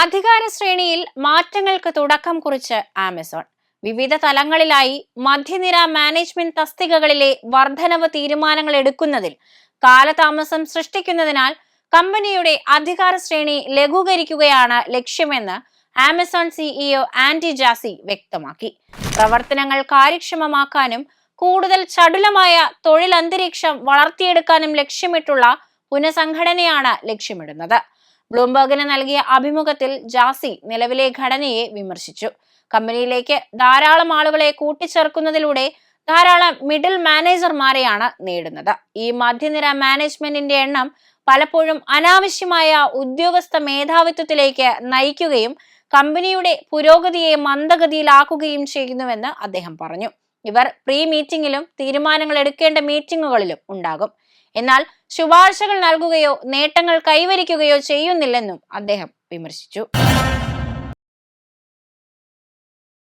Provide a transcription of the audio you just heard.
അധികാര ശ്രേണിയിൽ മാറ്റങ്ങൾക്ക് തുടക്കം കുറിച്ച് ആമസോൺ. വിവിധ തലങ്ങളിലായി മധ്യനിര മാനേജ്മെന്റ് തസ്തികകളിലെ വർധനവ് തീരുമാനങ്ങൾ എടുക്കുന്നതിൽ കാലതാമസം സൃഷ്ടിക്കുന്നതിനാൽ കമ്പനിയുടെ അധികാര ശ്രേണി ലഘൂകരിക്കുകയാണ് ലക്ഷ്യമെന്ന് ആമസോൺ സിഇഒ ആന്റി ജാസി വ്യക്തമാക്കി. പ്രവർത്തനങ്ങൾ കാര്യക്ഷമമാക്കാനും കൂടുതൽ ചടുലമായ തൊഴിൽ അന്തരീക്ഷം വളർത്തിയെടുക്കാനും ലക്ഷ്യമിട്ടുള്ള പുനഃസംഘടനയാണ് ലക്ഷ്യമിടുന്നത്. ബ്ലൂംബർഗിന് നൽകിയ അഭിമുഖത്തിൽ ജാസി നിലവിലെ ഘടനയെ വിമർശിച്ചു. കമ്പനിയിലേക്ക് ധാരാളം ആളുകളെ കൂട്ടിച്ചേർക്കുന്നതിലൂടെ ധാരാളം മിഡിൽ മാനേജർമാരെയാണ് നേടുന്നത്. ഈ മധ്യനിര മാനേജ്മെന്റിന്റെ എണ്ണം പലപ്പോഴും അനാവശ്യമായ ഉദ്യോഗസ്ഥ മേധാവിത്വത്തിലേക്ക് നയിക്കുകയും കമ്പനിയുടെ പുരോഗതിയെ മന്ദഗതിയിലാക്കുകയും ചെയ്യുന്നുവെന്ന് അദ്ദേഹം പറഞ്ഞു. ഇവർ പ്രീ മീറ്റിംഗിലും തീരുമാനങ്ങൾ എടുക്കേണ്ട മീറ്റിംഗുകളിലും ഉണ്ടാകും. എന്നാൽ ശുപാർശകൾ നൽകുകയോ നേട്ടങ്ങൾ കൈവരിക്കുകയോ ചെയ്യുന്നില്ലെന്നും അദ്ദേഹം വിമർശിച്ചു.